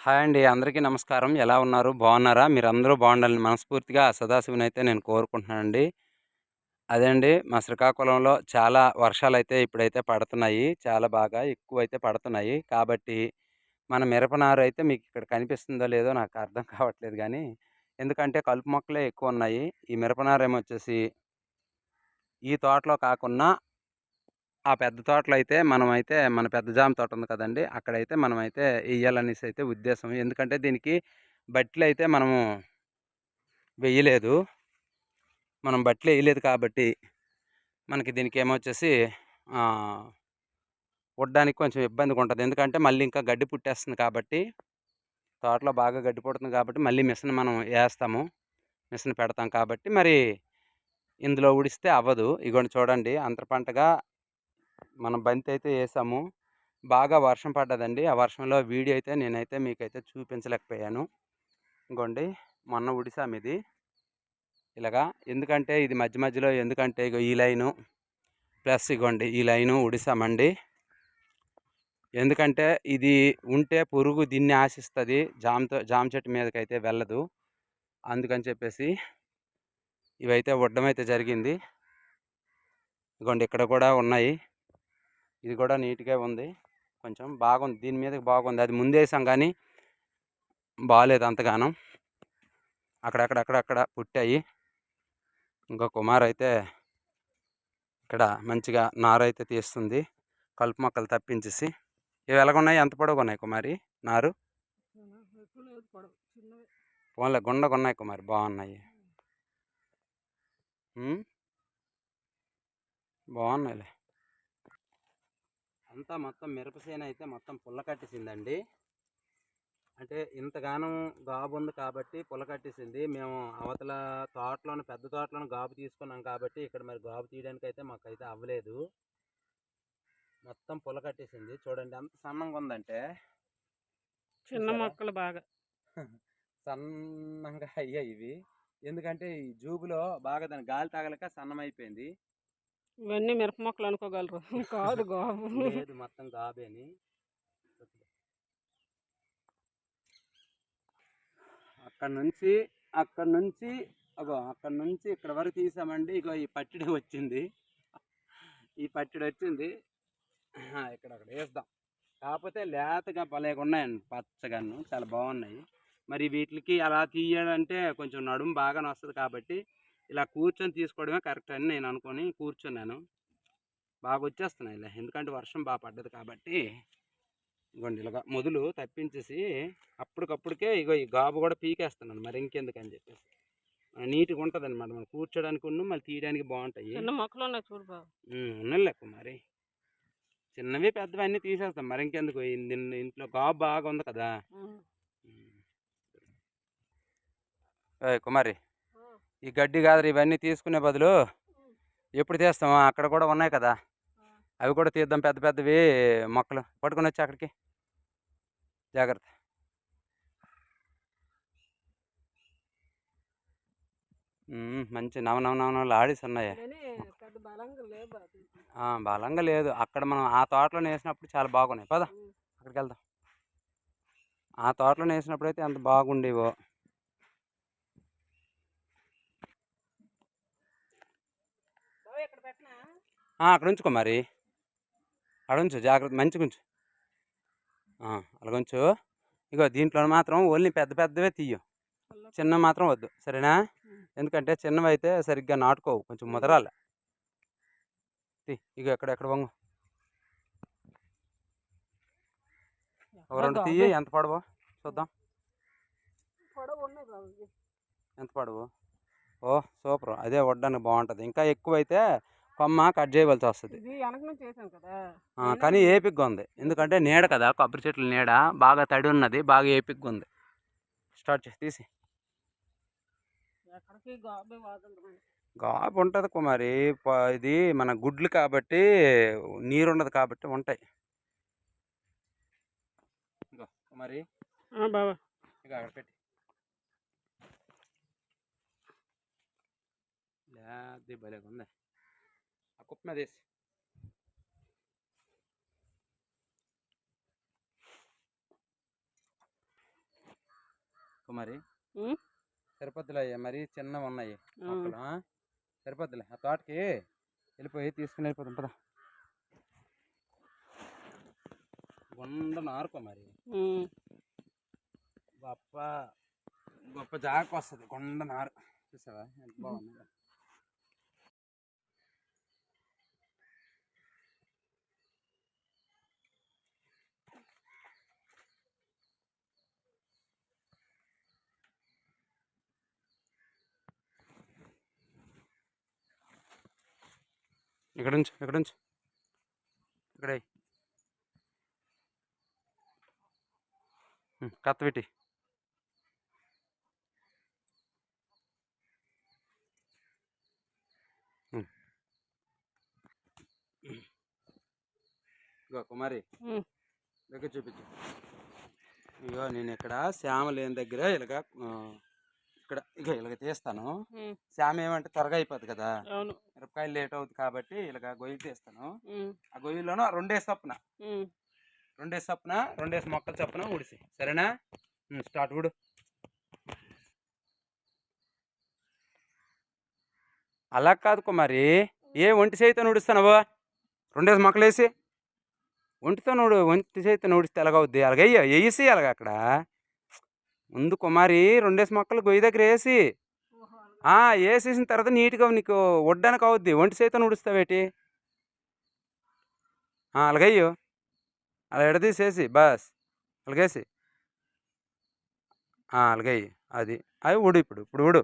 Hi అండి. అందరికీ నమస్కారం. ఎలా ఉన్నారు? బాగున్నారా? మీరు అందరూ బాగుండాలని మనస్ఫూర్తిగా ఆ సదాశివుని అయితే నేను కోరుకుంటున్నానండి. అదే అండి మా శ్రీకాకుళంలో చాలా వర్షాలు అయితే ఇప్పుడైతే పడుతున్నాయి. చాలా బాగా ఎక్కువ అయితే పడుతున్నాయి. కాబట్టి మన మిరపనారు అయితే మీకు ఇక్కడ కనిపిస్తుందో లేదో నాకు అర్థం కావట్లేదు కానీ ఎందుకంటే కలుపు మొక్కలే ఎక్కువ ఉన్నాయి. ఈ మిరపనారు ఏమొచ్చేసి ఈ తోటలో కాకుండా ఆ పెద్ద తోటలో అయితే మనమైతే మన పెద్ద జామ తోట ఉంది కదండి! అక్కడైతే మనమైతే వేయాలనేసి అయితే ఉద్దేశం. ఎందుకంటే దీనికి బట్టలు అయితే మనము వెయ్యలేదు. మనం బట్టలు వేయలేదు కాబట్టి మనకి దీనికి ఏమొచ్చేసి ఆ, ఉడ్డానికి కొంచెం ఇబ్బందిగా ఉంటుంది ఎందుకంటే మళ్ళీ ఇంకా గడ్డి పుట్టేస్తుంది కాబట్టి తోటలో బాగా గడ్డి పుడుతుంది కాబట్టి మళ్ళీ మిషన్ మనం వేస్తాము మిషన్ పెడతాం కాబట్టి మరి ఇందులో ఉడిస్తే అవ్వదు. ఇగోండి చూడండి అంతర పంటగా మనం బంతి అయితే వేసాము బాగా వర్షం పడ్డదండి. ఆ వర్షంలో వీడియో అయితే నేనైతే మీకైతే చూపించలేకపోయాను. ఇంకోండి మొన్న ఉడిసాం ఇది. ఇలాగా ఎందుకంటే ఇది మధ్య మధ్యలో ఎందుకంటే ఇగో ఈ లైను. ప్లస్ ఇగోండి ఈ లైను ఉడిసామండి. ఎందుకంటే ఇది ఉంటే పురుగు దీన్ని ఆశిస్తుంది. జామతో జామ చెట్టు మీదకైతే వెళ్ళదు. అందుకని చెప్పేసి ఇవైతే వడ్డం అయితే జరిగింది. ఇగోండి ఇక్కడ కూడా ఉన్నాయి. ఇది కూడా నీట్గా ఉంది. కొంచెం బాగుంది. దీని మీద బాగుంది. అది ముందేసాం కానీ బాగాలేదు అంతగానో. అక్కడక్కడక్కడక్కడ పుట్టాయి. ఇంకో కుమార్ అయితే ఇక్కడ మంచిగా నారు అయితే తీస్తుంది. కలుపు మొక్కలు తప్పించేసి. ఇవి ఎలాగున్నాయి? ఎంత పొడవుగా ఉన్నాయి కుమారి? నారు? పోన్లే గుండగా ఉన్నాయి కుమారి. బాగున్నాయి. బాగున్నాయిలే. అంతా మొత్తం మిరపసేన అయితే మొత్తం పుల్ల కట్టేసిందండి. అంటే ఇంతగానం గాబు ఉంది కాబట్టి పుల్ల కట్టేసింది. మేము అవతల తోటలోని పెద్ద తోటలోని గాబు తీసుకున్నాం కాబట్టి ఇక్కడ మరి గాబు తీయడానికి అయితే మాకైతే అవ్వలేదు. మొత్తం పుల్ల కట్టేసింది. చూడండి ఎంత సన్నంగా ఉందంటే. చిన్న? మొక్కలు బాగా. సన్నంగా అయ్యాయి ఇవి. ఎందుకంటే ఈ జూబులో బాగా దాని గాలి తగలక సన్నమైపోయింది. ఇవన్నీ మిరప మొక్కలు అనుకోగలరు. కాదు గాబు. లేదు మొత్తం గాబేని అక్కడ నుంచి అక్కడ నుంచి అగో అక్కడ నుంచి ఇక్కడ వరకు తీసామండి. ఇగో ఈ పట్టిడి వచ్చింది. ఈ పట్టిడి వచ్చింది. ఇక్కడ అక్కడ వేద్దాం కాకపోతే లేతగా భలేగా ఉన్నాయండి. పచ్చగాను చాలా బాగున్నాయి. మరి వీటికి అలా తీయాలంటే కొంచెం నడుము బాగానే వస్తుంది కాబట్టి ఇలా కూర్చొని తీసుకోవడమే కరెక్ట్ అని నేను అనుకొని కూర్చున్నాను. బాగా వచ్చేస్తున్నాయి ఇలా. ఎందుకంటే వర్షం బాగా పడ్డది కాబట్టి ఇగోండి ఇలాగా మొదలు తప్పించేసి అప్పటికప్పుడికే ఇగో ఈ గాబు కూడా పీకేస్తున్నాను. మరి ఇంకెందుకని చెప్పేసి. నీట్గా ఉంటుంది అనమాట మనం కూర్చోడానికి ఉన్న మళ్ళీ తీయడానికి బాగుంటాయి. మొక్కలు ఉన్నాయి చూడు బాబు. ఉన్నాయి లెక్క మరి. చిన్నవి పెద్దవి అన్నీ తీసేస్తాం. మరి ఇంకెందుకు? ఇంట్లో గాబు బాగా ఉంది కదా. కుమారి. ఈ గడ్డి కాదు ఇవన్నీ తీసుకునే బదులు ఎప్పుడు తీస్తాం? అక్కడ కూడా ఉన్నాయి కదా. అవి కూడా తీద్దాం పెద్ద పెద్దవి మొక్కలు. పట్టుకొని వచ్చి అక్కడికి. జాగ్రత్త. మంచి నవ నవ నవ నవలు ఆడిస్ ఉన్నాయి. బలంగా లేదు. అక్కడ మనం ఆ తోటలో వేసినప్పుడు చాలా బాగున్నాయి. పద. అక్కడికి వెళ్దాం. ఆ తోటలో వేసినప్పుడు అయితే అంత బాగుండేవో ఇక్కడ పెట్టినా ఆ, అక్కడ ఉంచుకో మరి. అక్కడ ఉంచు జాగ్రత్త మంచిగా ఉంచు. అలాగ ఉంచు. ఇగో దీంట్లో మాత్రం ఓన్లీ పెద్ద పెద్దవే తీయు. చిన్న మాత్రం వద్దు. సరేనా? ఎందుకంటే చిన్నవి అయితే సరిగ్గా నాటుకోవు. కొంచెం ముదరాలి. తీ ఇగో ఎక్కడ ఎక్కడ వంగు. ఒక రెండు తీయి. ఎంత పడవో? చూద్దాం. ఎంత పడవు? ఓ సూపర్. అదే వడ్డానికి బాగుంటుంది. ఇంకా ఎక్కువైతే కొమ్మ కట్ చేయవలసి వస్తుంది. కానీ ఏపిక్గా ఉంది. ఎందుకంటే నీడ కదా కొబ్బరి చెట్ల నీడ బాగా తడి ఉన్నది బాగా ఏపిక్గా ఉంది. స్టార్ట్ చేసి తీసి. గాబే ఉంటుంది కుమారి. ఇది మన గుడ్లు కాబట్టి నీరు ఉండదు కాబట్టి ఉంటాయి. కుమారి. బాబా ఇక అక్కడ పెట్టి. లేదు భలేగా వేసి కుమారి. ఉమ్, సరిపోద్దులే అయ్యా మరి చిన్నవి ఉన్నాయి మొక్కలు ఆ? తోటకి వెళ్ళిపోయి తీసుకుని వెళ్ళిపోతాం పద. గుండ నారుకో మరి గొప్ప గొప్ప జాకు వస్తుంది కొండ నారు. చూసావా? ఎంత బాగుంది. ఇక్కడ ఉంచు ఇక్కడ ఉంచు. ఇక్కడ కత్త పెట్టి. ఇగో కుమారి. దగ్గర చూపించు. ఇగో నేను ఇక్కడ శ్యామ లేని దగ్గర ఇలాగ ఇక్కడ ఇగో ఇలాగ తీస్తాను శ్యామ ఏమంటే త్వరగా అయిపోద్ది కదా. మిరపకాయలు లేట్ అవుతుంది కాబట్టి ఇలాగ గొయ్యి తీస్తాను ఆ గొయ్యిలోనూ రెండేసి చొప్పున. రెండేసి చొప్పున రెండేసి మొక్కలు చొప్పున ఉడిసి సరేనా? స్టార్ట్ ఉడు అలా కాదు కుమారి. ఏ ఒంటి చేయితో నుడుస్తున్నావు రెండేసి మొక్కలు వేసి ఒంటితో నుడు ఒంటి చేయితో నుడిస్తే ఎలాగవుద్ది? అలాగయ్యా వేసి అలాగ అక్కడ? ముందు కుమారి రెండేసి మొక్కలు గొయ్యి దగ్గర వేసి ఆ, వేసేసిన తర్వాత నీట్గా నీకు వడ్డానికి అవుద్ది. ఒంటి చేతితో నుడుస్తావేటి ఆ, అలాగయ్యో. అలా ఎడదీసేసి బస్ అలాగేసి. అలాగయ్యి. అది. అది ఉడు ఇప్పుడు. ఇప్పుడు ఉడు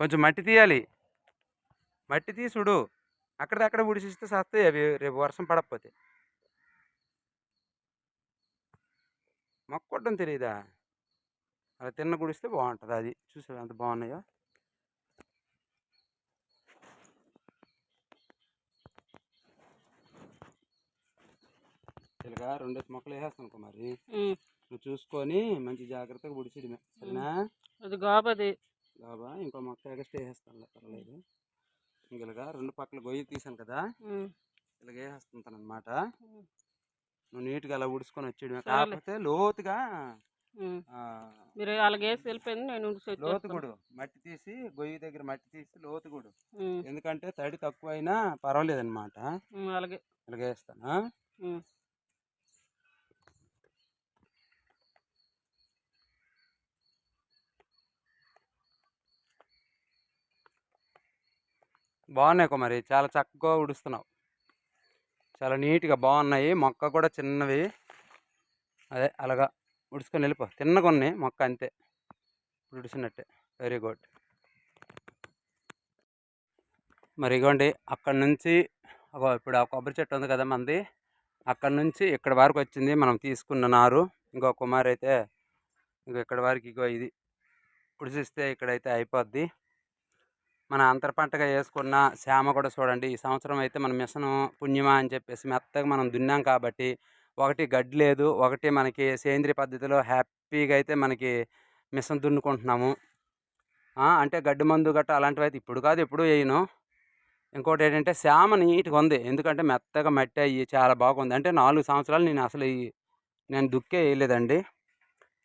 కొంచెం మట్టి తీయాలి. మట్టి తీసుడు అక్కడక్కడ ఉడిసిస్తే సస్తాయి అవి. రేపు వర్షం పడకపోతే. మొక్క కొట్టడం తెలియదా అలా తిన్న గుడిస్తే బాగుంటుంది అది చూసావు? ఎంత బాగున్నాయో ఇలాగా రెండేసి మొక్కలు వేసేస్తాను కుమారి. నువ్వు చూసుకొని మంచి జాగ్రత్తగా ఉడిసిడమే సరేనా? అది గాబది బాబా ఇంకో మొక్క ఎగస్ట్ వేసేస్తాను పర్లేదు ఇంక ఇలాగా రెండు పక్కల గొయ్యి తీసాను కదా. ఇలాగ వేసేస్తుంటాను అనమాట నువ్వు నీట్గా అలా ఉడుచుకొని వచ్చేయడమే. సరేలే. కాకపోతే లోతుగా మీరు అలాగేసి వెళ్ళిపోయింది నేను. లోతుగుడు మట్టి తీసి గొయ్యి దగ్గర మట్టి తీసి లోతుగుడు ఎందుకంటే తడి తక్కువైనా పర్వాలేదు అనమాట అలాగే. వేస్తాను బాగున్నాయి కుమారి చాలా చక్కగా ఉడుస్తున్నావు చాలా నీట్గా బాగున్నాయి మొక్క కూడా చిన్నవి. అదే అలాగా ఉడుచుకొని వెళ్ళిపో. తిన్న కొన్ని మొక్క అంతే. ఇప్పుడు ఉడిచినట్టే వెరీ గుడ్. మరి ఇగోండి అక్కడ నుంచి ఇప్పుడు ఆ కొబ్బరి చెట్టు ఉంది కదా మంది. అక్కడ నుంచి ఇక్కడ వరకు వచ్చింది మనం తీసుకున్న నారు. ఇంకో కుమార్ అయితే ఇంకో ఇక్కడ వరకు ఇగో ఇది. ఉడిసిస్తే ఇక్కడైతే అయిపోద్ది. మన అంతర పంటగా వేసుకున్న శ్యామ కూడా చూడండి ఈ సంవత్సరం అయితే మన మిషన్ పుణ్యమా అని చెప్పేసి మెత్తగా మనం దున్నాం కాబట్టి ఒకటి గడ్డి లేదు ఒకటి మనకి సేంద్రియ పద్ధతిలో హ్యాపీగా అయితే మనకి మిషన్ దున్నుకుంటున్నాము. అంటే గడ్డి మందు గట్ట అలాంటివి అయితే ఇప్పుడు కాదు ఎప్పుడు వేయను ఇంకోటి ఏంటంటే శ్యామ నీట్గా ఉంది. ఎందుకంటే మెత్తగా మట్టి అయ్యి చాలా బాగుంది. అంటే నాలుగు సంవత్సరాలు నేను అసలు నేను దుక్కే వేయలేదండి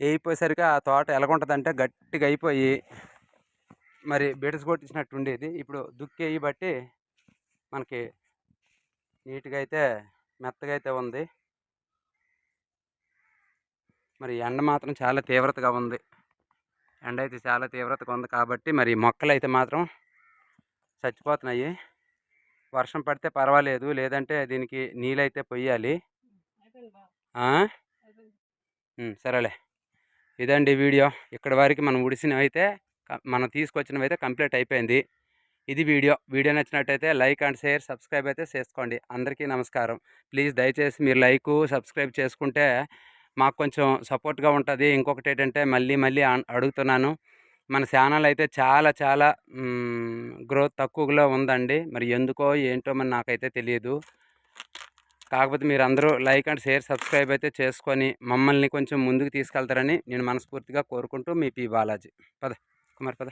వేయిపోయేసరికి ఆ తోట ఎలాగుంటుందంటే గట్టిగా అయిపోయి మరి బెటస్ కొట్టించినట్టు ఉండేది ఇప్పుడు దుక్కి వేయి బట్టి మనకి నీట్గా అయితే మెత్తగా అయితే ఉంది. మరి ఎండ మాత్రం చాలా తీవ్రతగా ఉంది. ఎండ అయితే చాలా తీవ్రతగా ఉంది కాబట్టి మరి మొక్కలు అయితే మాత్రం చచ్చిపోతున్నాయి. వర్షం పడితే పర్వాలేదు. లేదంటే దీనికి నీళ్ళైతే పొయ్యాలి. సరేలే. ఇదండి వీడియో. ఇక్కడ వరకు మనం ఉడిసినవి అయితే మనం తీసుకొచ్చినవి అయితే కంప్లీట్ అయిపోయింది. ఇది వీడియో. వీడియో నచ్చినట్టయితే లైక్ అండ్ షేర్ సబ్స్క్రైబ్ అయితే చేసుకోండి. అందరికీ నమస్కారం. ప్లీజ్ దయచేసి మీరు లైక్ సబ్స్క్రైబ్ చేసుకుంటే మాకు కొంచెం సపోర్ట్గా ఉంటుంది. ఇంకొకటి ఏంటంటే మళ్ళీ మళ్ళీ అన్- అడుగుతున్నాను. మన ఛానల్ అయితే చాలా చాలా గ్రోత్ తక్కువలో ఉందండి. మరి ఎందుకో ఏంటో మరి నాకైతే తెలియదు. కాకపోతే మీరు అందరూ లైక్ అండ్ షేర్ సబ్స్క్రైబ్ అయితే చేసుకొని మమ్మల్ని కొంచెం ముందుకు తీసుకెళ్తారని నేను మనస్ఫూర్తిగా కోరుకుంటూ మీ పి బాలాజీ. పద. కుమార్ పద